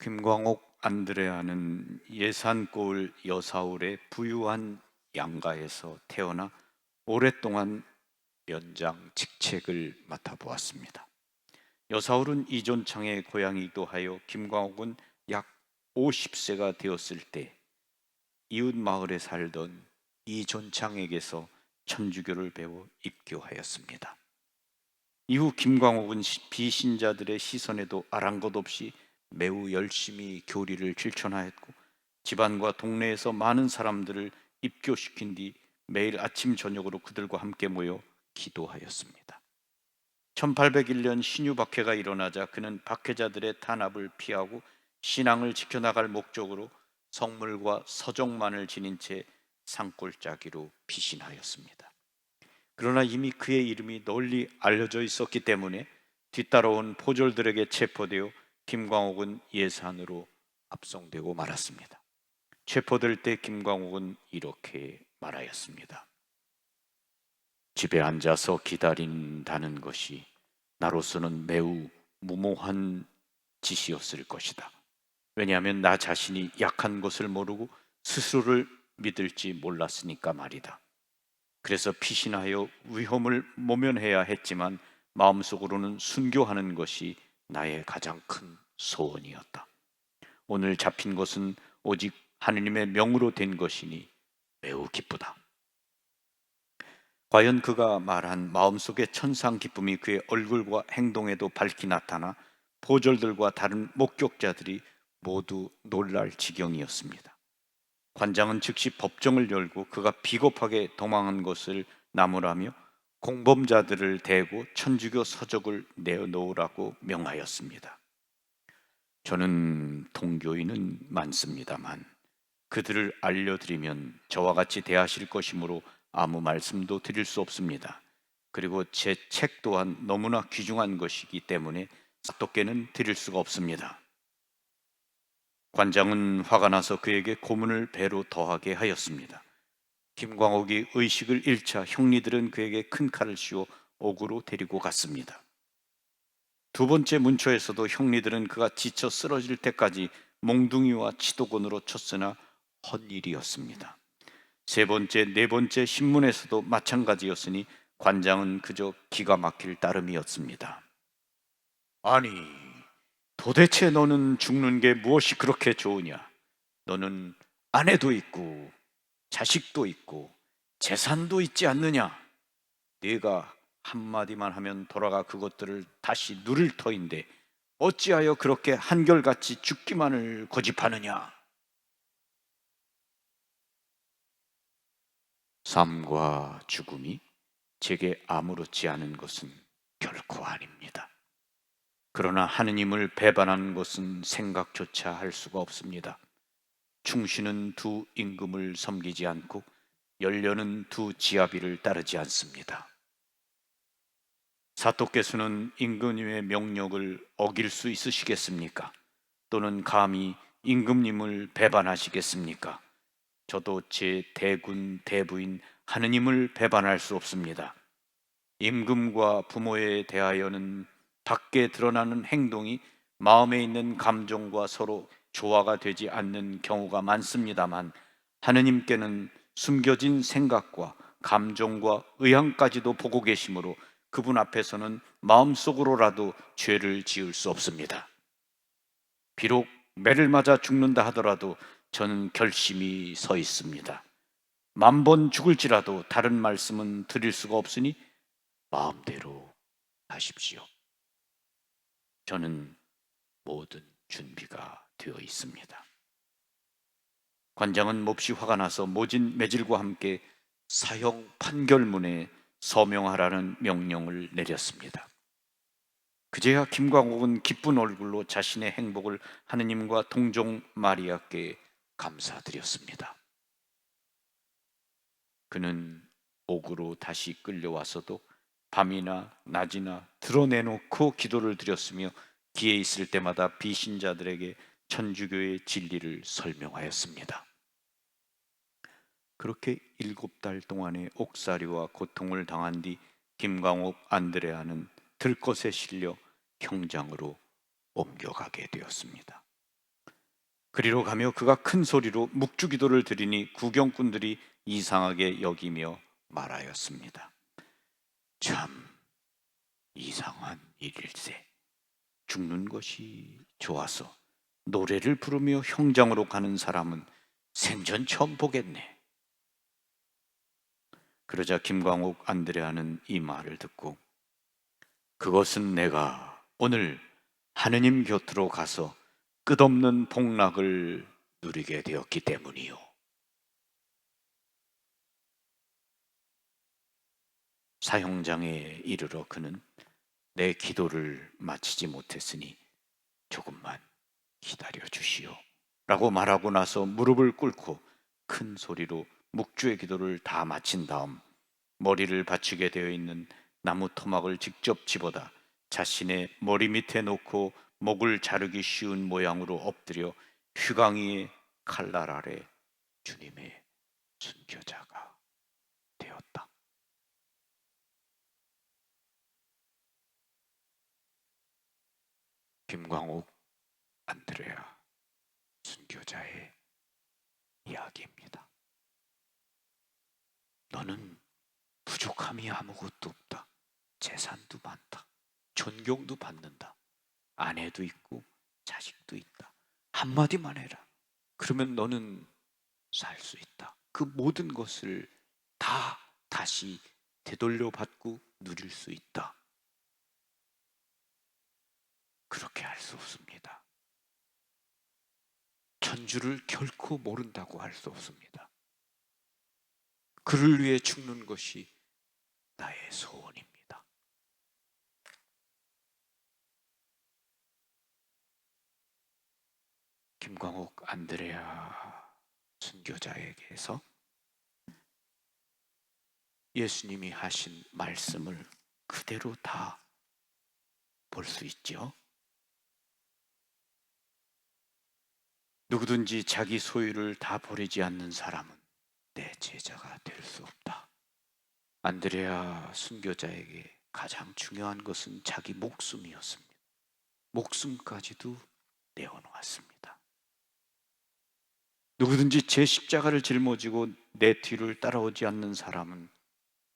김광옥 안드레아는 예산골 여사울의 부유한 양가에서 태어나 오랫동안 연장 직책을 맡아보았습니다. 여사울은 이존창의 고향이기도 하여 김광옥은 약 50세가 되었을 때 이웃 마을에 살던 이존창에게서 천주교를 배워 입교하였습니다. 이후 김광옥은 시- 비신자들의 시선에도 아랑곳 없이 매우 열심히 교리를 실천하였고 집안과 동네에서 많은 사람들을 입교시킨 뒤 매일 아침 저녁으로 그들과 함께 모여 기도하였습니다. 1801년 신유 박해가 일어나자 그는 박해자들의 탄압을 피하고 신앙을 지켜나갈 목적으로 성물과 서적만을 지닌 채 산골짜기로 피신하였습니다. 그러나 이미 그의 이름이 널리 알려져 있었기 때문에 뒤따라온 포졸들에게 체포되어 김광옥은 예산으로 압송되고 말았습니다. 체포될 때 김광옥은 이렇게 말하였습니다. 집에 앉아서 기다린다는 것이 나로서는 매우 무모한 짓이었을 것이다. 왜냐하면 나 자신이 약한 것을 모르고 스스로를 믿을지 몰랐으니까 말이다. 그래서 피신하여 위험을 모면해야 했지만 마음속으로는 순교하는 것이 나의 가장 큰 소원이었다. 오늘 잡힌 것은 오직 하느님의 명으로 된 것이니 매우 기쁘다. 과연 그가 말한 마음속의 천상 기쁨이 그의 얼굴과 행동에도 밝히 나타나 보절들과 다른 목격자들이 모두 놀랄 지경이었습니다. 관장은 즉시 법정을 열고 그가 비겁하게 도망한 것을 나무라며 공범자들을 대고 천주교 서적을 내어놓으라고 명하였습니다. 저는 동교인은 많습니다만 그들을 알려드리면 저와 같이 대하실 것이므로 아무 말씀도 드릴 수 없습니다. 그리고 제 책 또한 너무나 귀중한 것이기 때문에 사또께는 드릴 수가 없습니다. 관장은 화가 나서 그에게 고문을 배로 더하게 하였습니다. 김광옥이 의식을 잃자 형리들은 그에게 큰 칼을 씌워 옥으로 데리고 갔습니다. 두 번째 문초에서도 형리들은 그가 지쳐 쓰러질 때까지 몽둥이와 치도곤으로 쳤으나 헛일이었습니다. 세 번째, 네 번째 신문에서도 마찬가지였으니 관장은 그저 기가 막힐 따름이었습니다. 아니, 도대체 너는 죽는 게 무엇이 그렇게 좋으냐? 너는 아내도 있고 자식도 있고 재산도 있지 않느냐? 네가 한마디만 하면 돌아가 그것들을 다시 누릴 터인데 어찌하여 그렇게 한결같이 죽기만을 고집하느냐? 삶과 죽음이 제게 아무렇지 않은 것은 결코 아닙니다. 그러나 하느님을 배반하는 것은 생각조차 할 수가 없습니다. 충신은 두 임금을 섬기지 않고 열려는 두 지아비를 따르지 않습니다. 사토께서는 임금님의 명령을 어길 수 있으시겠습니까? 또는 감히 임금님을 배반하시겠습니까? 저도 제 대군 대부인 하느님을 배반할 수 없습니다. 임금과 부모에 대하여는 밖에 드러나는 행동이 마음에 있는 감정과 서로 조화가 되지 않는 경우가 많습니다만 하느님께는 숨겨진 생각과 감정과 의향까지도 보고 계시므로 그분 앞에서는 마음속으로라도 죄를 지을 수 없습니다. 비록 매를 맞아 죽는다 하더라도 저는 결심이 서 있습니다. 만 번 죽을지라도 다른 말씀은 드릴 수가 없으니 마음대로 하십시오. 저는 모든 준비가 되어 있습니다. 관장은 몹시 화가 나서 모진 매질과 함께 사형 판결문에 서명하라는 명령을 내렸습니다. 그제야 김광옥은 기쁜 얼굴로 자신의 행복을 하느님과 동종 마리아께 감사드렸습니다. 그는 옥으로 다시 끌려와서도 밤이나 낮이나 드러내놓고 기도를 드렸으며 기회 있을 때마다 비신자들에게 천주교의 진리를 설명하였습니다. 그렇게 일곱 달 동안의 옥살이와 고통을 당한 뒤 김광옥 안드레아는 들것에 실려 형장으로 옮겨가게 되었습니다. 그리로 가며 그가 큰 소리로 묵주기도를 드리니 구경꾼들이 이상하게 여기며 말하였습니다. 참 이상한 일일세. 죽는 것이 좋아서 노래를 부르며 형장으로 가는 사람은 생전 처음 보겠네. 그러자 김광옥 안드레아는 이 말을 듣고 그것은 내가 오늘 하느님 곁으로 가서 끝없는 복락을 누리게 되었기 때문이요. 사형장에 이르러 그는 내 기도를 마치지 못했으니 조금만 기다려 주시오. 라고 말하고 나서 무릎을 꿇고 큰 소리로 묵주의 기도를 다 마친 다음 머리를 받치게 되어 있는 나무 토막을 직접 집어다 자신의 머리 밑에 놓고 목을 자르기 쉬운 모양으로 엎드려 휴강이의 칼날 아래 주님의 순교자가 되었다. 김광옥 안드레아 순교자의 이야기입니다. 너는 부족함이 아무것도 없다. 재산도 많다. 존경도 받는다. 아내도 있고 자식도 있다. 한마디만 해라. 그러면 너는 살 수 있다. 그 모든 것을 다 다시 되돌려 받고 누릴 수 있다. 그렇게 할 수 없습니다. 천주를 결코 모른다고 할 수 없습니다. 그를 위해 죽는 것이 나의 소원입니다. 김광옥 안드레아 순교자에게서 예수님이 하신 말씀을 그대로 다 볼 수 있죠. 누구든지 자기 소유를 다 버리지 않는 사람은 내 제자가 될 수 없다. 안드레아 순교자에게 가장 중요한 것은 자기 목숨이었습니다. 목숨까지도 내어놓았습니다. 누구든지 제 십자가를 짊어지고 내 뒤를 따라오지 않는 사람은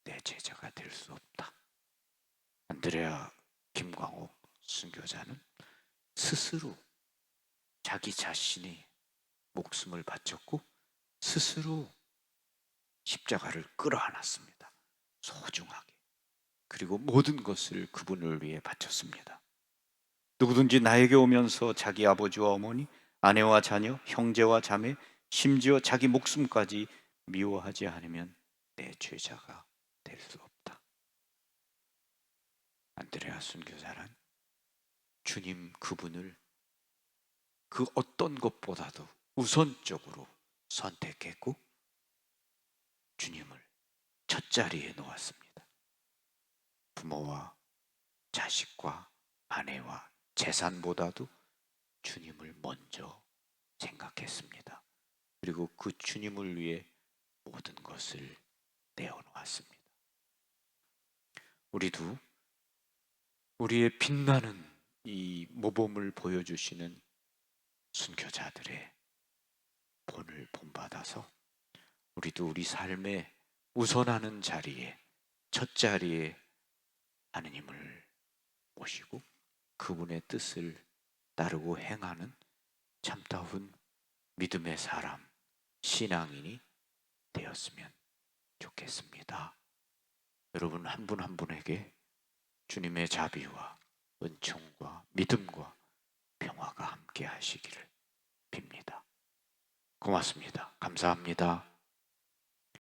내 제자가 될 수 없다. 안드레아 김광옥 순교자는 스스로 자기 자신이 목숨을 바쳤고 스스로 십자가를 끌어안았습니다. 소중하게. 그리고 모든 것을 그분을 위해 바쳤습니다. 누구든지 나에게 오면서 자기 아버지와 어머니, 아내와 자녀, 형제와 자매, 심지어 자기 목숨까지 미워하지 않으면 내 죄자가 될 수 없다. 안드레아 순교사는 주님 그분을 그 어떤 것보다도 우선적으로 선택했고 주님을 첫 자리에 놓았습니다. 부모와 자식과 아내와 재산보다도 주님을 먼저 생각했습니다. 그리고 그 주님을 위해 모든 것을 내어놓았습니다. 우리도 우리의 빛나는 이 모범을 보여주시는 순교자들의 본을 본받아서 우리도 우리 삶에 우선하는 자리에 첫 자리에 하느님을 모시고 그분의 뜻을 따르고 행하는 참다운 믿음의 사람, 신앙인이 되었으면 좋겠습니다. 여러분 한 분한 분에게 주님의 자비와 은총과 믿음과 평화가 함께 하시기를 빕니다. 고맙습니다. 감사합니다.